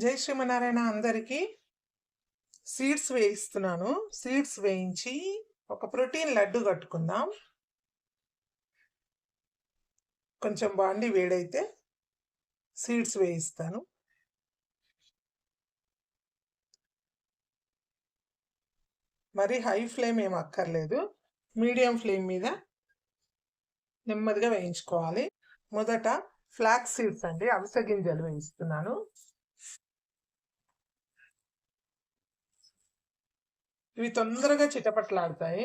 జై శ్రీమనారాయణ అందరికీ seeds వేయిస్తున్నాను. Seeds వేయించి ఒక ప్రోటీన్ లడ్డు కట్టుకుందాం. కొంచెం బాండి వేడైతే సీడ్స్ వేయిస్తాను. మరి హై ఫ్లేమ్ ఏం అక్కర్లేదు. మీడియం ఫ్లేమ్ మీద నెమ్మదిగా వేయించుకోవాలి. మొదట ఫ్లాక్స్ సీడ్స్ అండి అవిసె గింజలు వేయిస్తున్నాను. ఇవి తొందరగా చిటపట్లాడతాయి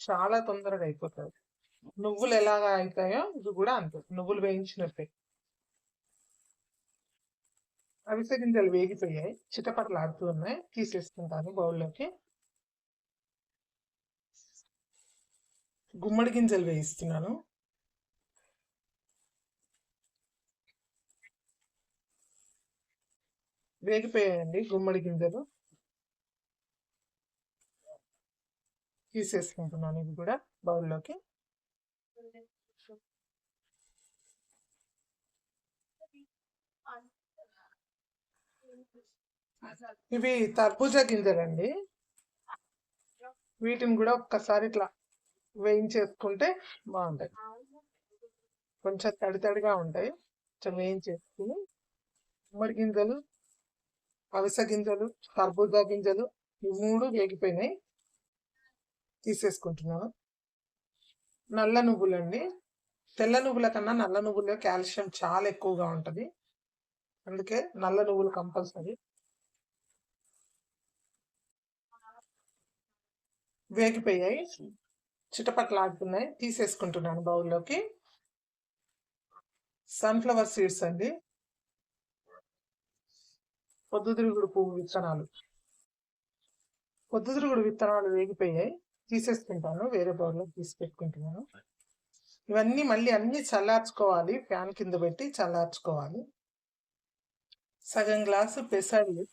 చాలా తొందరగా అయిపోతాయి. నువ్వులు ఎలాగా అవుతాయో ఇవి కూడా అంతే. నువ్వులు వేయించినట్టే అవిసె గింజలు వేగిపోయాయి. చిటపట్లాడుతూ ఉన్నాయి. తీసేసుకుంటాను బౌల్లోకి. గుమ్మడి గింజలు వేయిస్తున్నాను. వేగిపోయాయండి గుమ్మడి గింజలు. తీసేసుకుంటున్నాను ఇవి కూడా బౌల్లోకి. ఇవి తర్బూజా గింజలండి. వీటిని కూడా ఒక్కసారి ఇట్లా వేయించేసుకుంటే బాగుంటాయి. కొంచెం తడి తడిగా ఉంటాయి. కొంచెం వేయించేసుకుని గుమ్మడి గింజలు అవిసె గింజలు కర్బూజా గింజలు ఈ మూడు వేగిపోయినాయి. తీసేసుకుంటున్నాను నల్ల నువ్వులండి. తెల్ల నువ్వుల కన్నా నల్ల నువ్వుల్లో కాల్షియం చాలా ఎక్కువగా ఉంటుంది. అందుకే నల్ల నువ్వులు కంపల్సరీ. వేగిపోయాయి. చిటపట్లాడుతున్నాయి. తీసేసుకుంటున్నాను బౌల్లోకి. సన్ఫ్లవర్ సీడ్స్ అండి. పొద్దుతిరుగుడు పువ్వు విత్తనాలు. పొద్దుతిరుగుడు విత్తనాలు వేగిపోయాయి. తీసేసుకుంటాను వేరే బౌల్లో తీసి పెట్టుకుంటున్నాను ఇవన్నీ మళ్ళీ అన్నీ చల్లార్చుకోవాలి ఫ్యాన్ కింద పెట్టి చల్లార్చుకోవాలి. సగం గ్లాసు పెసర్లు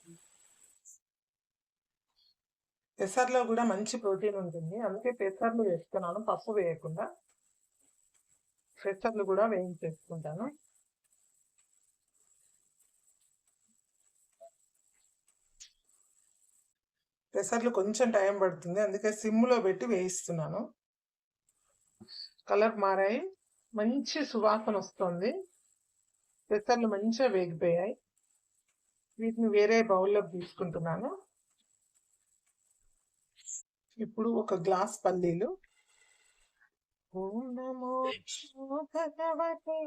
పెసర్లో కూడా మంచి ప్రోటీన్ ఉంటుంది. అందుకే పెసర్లు వేస్తున్నాను పప్పు వేయకుండా. పెసర్లు కూడా వేయించేసుకుంటాను. పెసర్లు కొంచెం టైం పడుతుంది. అందుకే సిమ్లో పెట్టి వేయిస్తున్నాను. కలర్ మారాయి. మంచి సువాసన వస్తుంది. పెసర్లు మంచిగా వేగిపోయాయి. వీటిని వేరే బౌల్లోకి తీసుకుంటున్నాను. ఇప్పుడు ఒక గ్లాస్ పల్లీలు. ఓం నమో భగవతే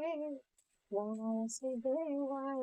వాసుదేవాయ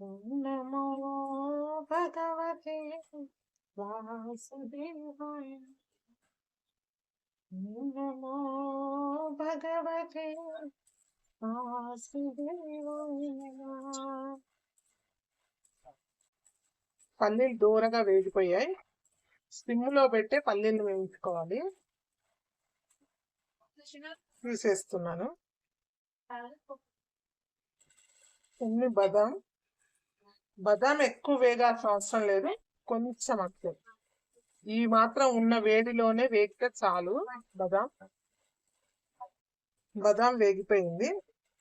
నమః భగవతే వాసుదేవాయ. నమో భగవతే వాసుదేవాయ. పల్లీలు దూరగా వేగిపోయాయి. సిమ్లో పెట్టే పల్లీలు వేయించుకోవాలి తీసేస్తున్నాను కొన్ని బదాం. బదాం ఎక్కువ వేగాల్సిన అవసరం లేదు. కొంచెం అంతే. ఈ మాత్రం ఉన్న వేడిలోనే వేగితే చాలు బదాం. బదాం వేగిపోయింది.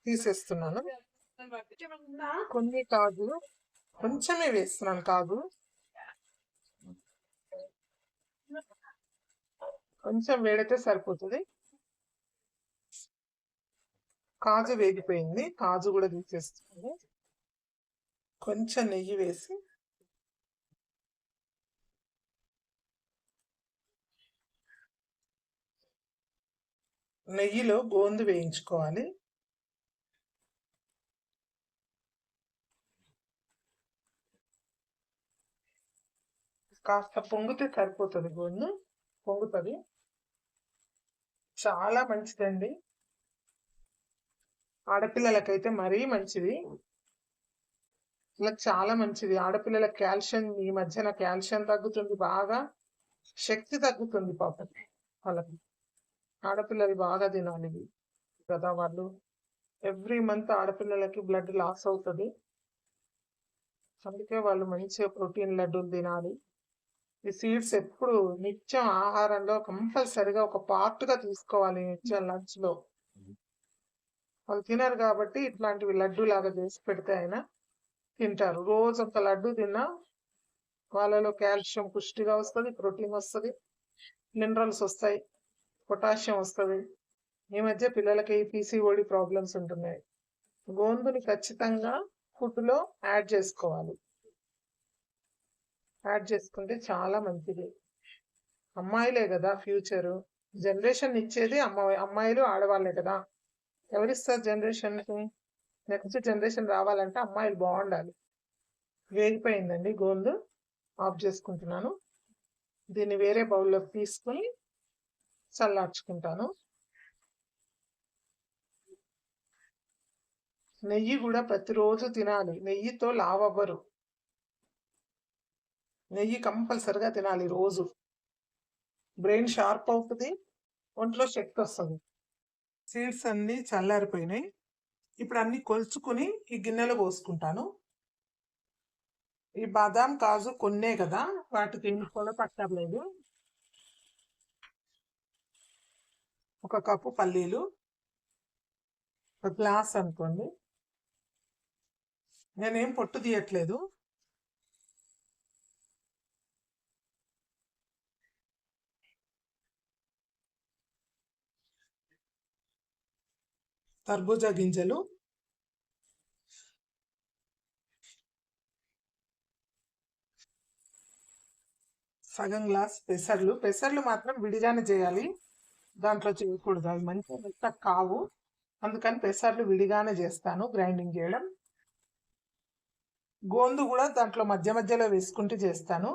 తీసేస్తున్నాను. కొన్ని కాదు కొంచెమే వేస్తున్నాను కాదు కొంచెం వేడితే సరిపోతుంది. కాజు వేగిపోయింది. కాజు కూడా తీసేస్తుంది కొంచెం నెయ్యి వేసి నెయ్యిలో గోందు వేయించుకోవాలి. కాస్త పొంగితే సరిపోతుంది గోందు పొంగుతుంది. చాలా మంచిదండి. ఆడపిల్లలకైతే మరీ మంచిది. ఇలా చాలా మంచిది. ఆడపిల్లల కాల్షియం ఈ మధ్యన కాల్షియం తగ్గుతుంది బాగా శక్తి తగ్గుతుంది పాపం వాళ్ళకి. ఆడపిల్లలు బాగా తినాలి. కదా వాళ్ళు? ఎవ్రీ మంత్ ఆడపిల్లలకి బ్లడ్ లాస్ అవుతుంది. అందుకే వాళ్ళు మంచిగా ప్రోటీన్ లడ్డూలు తినాలి. ఈ సీడ్స్ ఎప్పుడు నిత్యం ఆహారంలో కంపల్సరిగా ఒక part గా తీసుకోవాలి నిత్యం lunch లో వాళ్ళు తినరు కాబట్టి ఇట్లాంటివి లడ్డు లాగా చేసి పెడితే అయినా తింటారు. రోజు ఒక లడ్డు తిన్నా వాళ్ళలో కాల్షియం పుష్టిగా వస్తుంది ప్రోటీన్ వస్తుంది మినరల్స్ వస్తాయి పొటాషియం వస్తుంది. ఈ మధ్య పిల్లలకి పీసీఓడి ప్రాబ్లమ్స్ ఉంటున్నాయి. గోందుని ఖచ్చితంగా ఫుడ్లో యాడ్ చేసుకోవాలి. యాడ్ చేసుకుంటే చాలా మంచిది. అమ్మాయిలే కదా ఫ్యూచరు. జనరేషన్ ఇచ్చేది అమ్మాయి అమ్మాయిలు ఆడవాళ్ళే కదా. ఎవరిస్తారు జనరేషన్కి? నెక్స్ట్ జనరేషన్ రావాలంటే అమ్మాయిలు బాగుండాలి. వేగిపోయిందండి గోందు ఆఫ్ చేసుకుంటున్నాను. దీన్ని వేరే బౌల్లో తీసుకుని చల్లార్చుకుంటాను. నెయ్యి కూడా ప్రతిరోజు తినాలి. నెయ్యితో లావవ్వరు నెయ్యి కంపల్సరిగా తినాలి రోజు. బ్రెయిన్ షార్ప్ అవుతుంది ఒంట్లో శక్తి వస్తుంది. సీడ్స్ అన్నీ చల్లారిపోయినాయి. ఇప్పుడు అన్ని కొలుచుకుని ఈ గిన్నెలో పోసుకుంటాను. ఈ బాదాం కాజు కొన్నే కదా వాటికి కూడా పట్టలేదు ఒక కప్పు పల్లీలు ఒక గ్లాస్ అనుకోండి. నేనేం పొట్టు తీయట్లేదు. తర్బూజా గింజలు. సగం గ్లాస్ పెసర్లు. పెసర్లు మాత్రం విడిగానే చేయాలి. దాంట్లో చేయకూడదు. అవి మంచి మెత్త కావు. అందుకని పెసర్లు విడిగానే చేస్తాను గ్రైండింగ్ చేయడం. గోందు కూడా దాంట్లో మధ్య మధ్యలో వేసుకుంటూ చేస్తాను.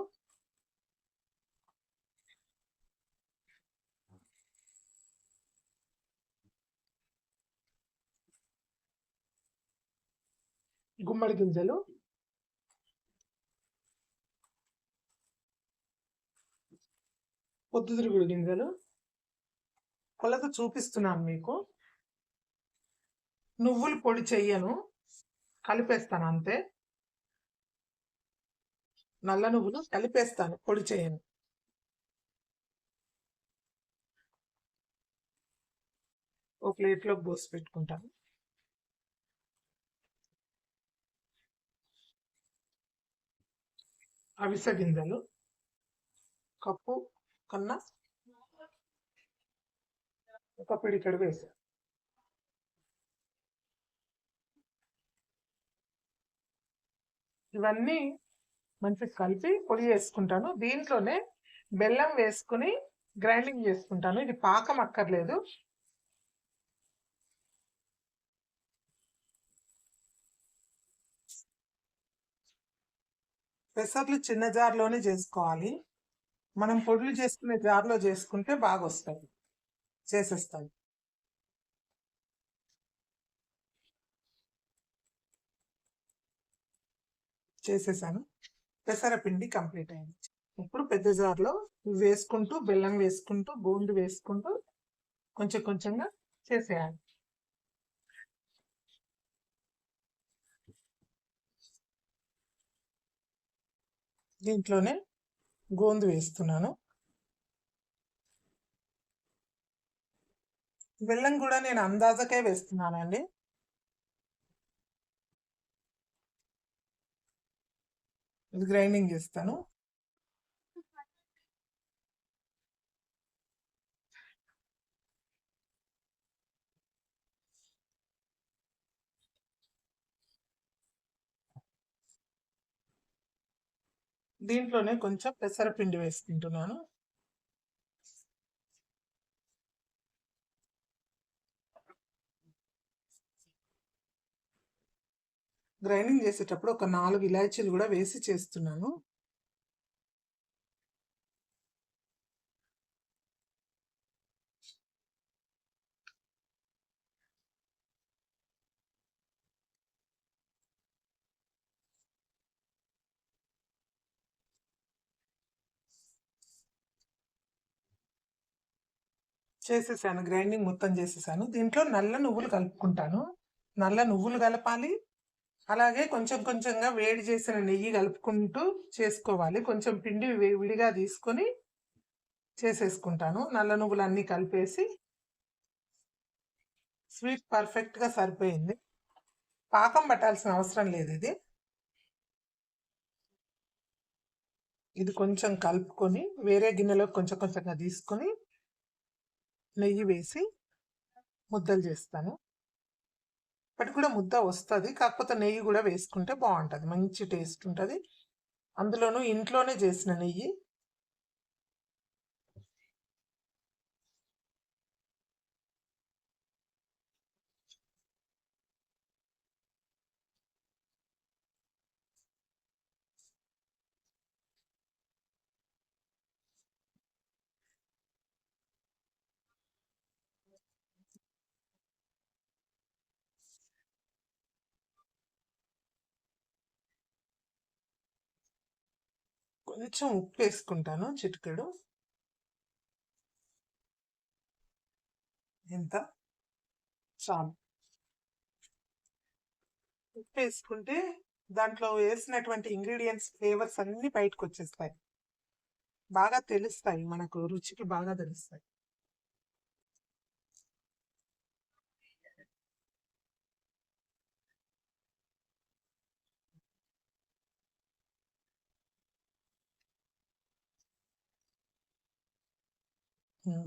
గుమ్మడి గింజలు. పొద్దుతిరుగుడు గింజలు. కొలత చూపిస్తున్నాను మీకు. నువ్వులు పొడి చెయ్యను. కలిపేస్తాను అంతే. నల్ల నువ్వులు కలిపేస్తాను పొడి చేయను ఒక ప్లేట్లోకి పోసి పెట్టుకుంటాను. అవిసె గింజలు కప్పు కన్నా ఒక పిడికెడు వేసా. ఇవన్నీ మంచిగా కలిపి పొడి చేసుకుంటాను. దీంట్లోనే బెల్లం వేసుకుని గ్రైండింగ్ చేసుకుంటాను. ఇది పాకం అక్కర్లేదు. పెసర్లు చిన్న జార్లోనే చేసుకోవాలి. మనం పొడులు చేసుకునే జార్లో చేసుకుంటే బాగా వస్తాయి చేసేస్తాయి చేసేసాను. పెసరపిండి కంప్లీట్ అయింది. ఇప్పుడు పెద్ద జార్లో వేసుకుంటూ బెల్లం వేసుకుంటూ గోండు వేసుకుంటూ కొంచెం కొంచెంగా చేసేయాలి. దీంట్లోనే గోందు వేస్తున్నాను. బెల్లం కూడా నేను అందాజకే వేస్తున్నానండి. ఇది గ్రైండింగ్ చేస్తాను. దీంట్లోనే కొంచెం పెసరపిండి వేసుకుంటున్నాను. గ్రైండింగ్ చేసేటప్పుడు ఒక నాలుగు ఇలాచీలు కూడా వేసి చేస్తున్నాను. చేసేసాను గ్రైండింగ్ మొత్తం చేసేసాను. దీంట్లో నల్ల నువ్వులు కలుపుకుంటాను. నల్ల నువ్వులు కలపాలి. అలాగే కొంచెం కొంచెంగా వేడి చేసిన నెయ్యి కలుపుకుంటూ చేసుకోవాలి. కొంచెం పిండి విడిగా తీసుకొని చేసేసుకుంటాను. నల్ల నువ్వులు అన్నీ కలిపేసి స్వీట్ పర్ఫెక్ట్గా సరిపోయింది. పాకం పట్టాల్సిన అవసరం లేదు ఇది. ఇది కొంచెం కలుపుకొని వేరే గిన్నెలో కొంచెం కొంచెంగా తీసుకొని నెయ్యి వేసి ముద్దలు చేస్తాను. ఇప్పటికి కూడా ముద్ద వస్తుంది. కాకపోతే నెయ్యి కూడా వేసుకుంటే బాగుంటుంది. మంచి టేస్ట్ ఉంటుంది. అందులోనూ ఇంట్లోనే చేసిన నెయ్యి. కొంచెం ఉప్పు వేసుకుంటాను చిటికెడు. ఎంత? చాలు. ఉప్పు వేసుకుంటే దాంట్లో వేసినటువంటి ఇంగ్రీడియంట్స్ ఫ్లేవర్స్ అన్నీ బయటకు వచ్చేస్తాయి బాగా తెలుస్తాయి మనకు రుచికి బాగా తెలుస్తాయి.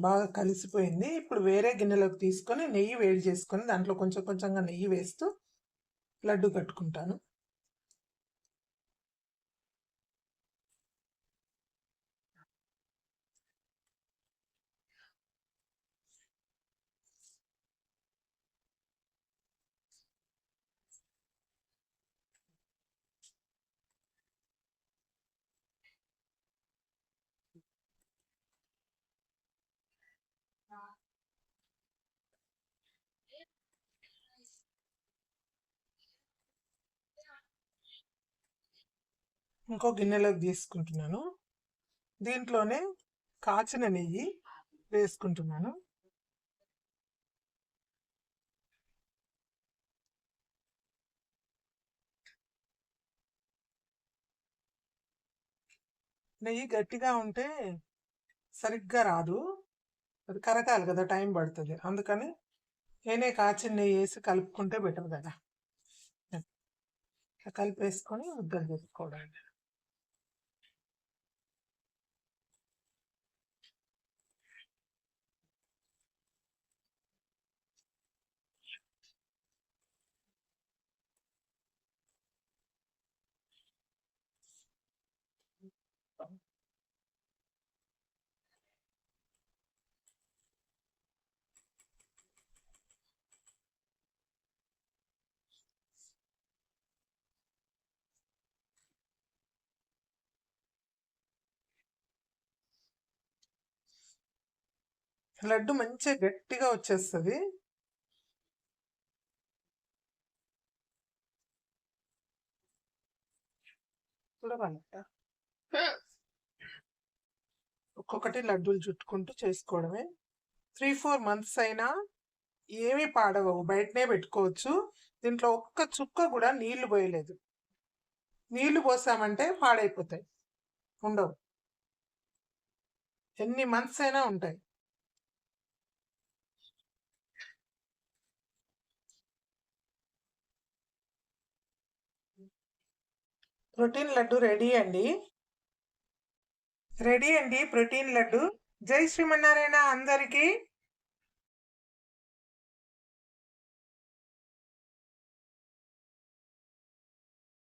బాగా కలిసిపోయింది. ఇప్పుడు వేరే గిన్నెలోకి తీసుకొని నెయ్యి వేడి చేసుకొని దాంట్లో కొంచెం కొంచెంగా నెయ్యి వేస్తూ లడ్డు కట్టుకుంటాను. ఇంకో గిన్నెలోకి తీసుకుంటున్నాను. దీంట్లోనే కాచిన నెయ్యి వేసుకుంటున్నాను. నెయ్యి గట్టిగా ఉంటే సరిగ్గా రాదు. అది కరగాలి కదా టైం పడుతుంది. అందుకని నేనే కాచిన నెయ్యి వేసి కలుపుకుంటే బెటర్ కదా. కలిపేసుకొని ముద్దలు చేసుకోవడం లడ్డు మంచిగా గట్టిగా వచ్చేస్తుంది. చూడగలట ఒక్కొక్కటి లడ్డూలు చుట్టుకుంటూ చేసుకోవడమే. త్రీ ఫోర్ మంత్స్ అయినా ఏమీ పాడవవు. బయటనే పెట్టుకోవచ్చు. దీంట్లో ఒక్క చుక్క కూడా నీళ్ళు పోయలేదు. నీళ్ళు పోసామంటే పాడైపోతాయి. ఉండవు. ఎన్ని మంత్స్ అయినా ఉంటాయి. ప్రోటీన్ లడ్డు రెడీ అండి. రెడీ అండి ప్రోటీన్ లడ్డు. జై శ్రీమన్నారాయణ అందరికీ.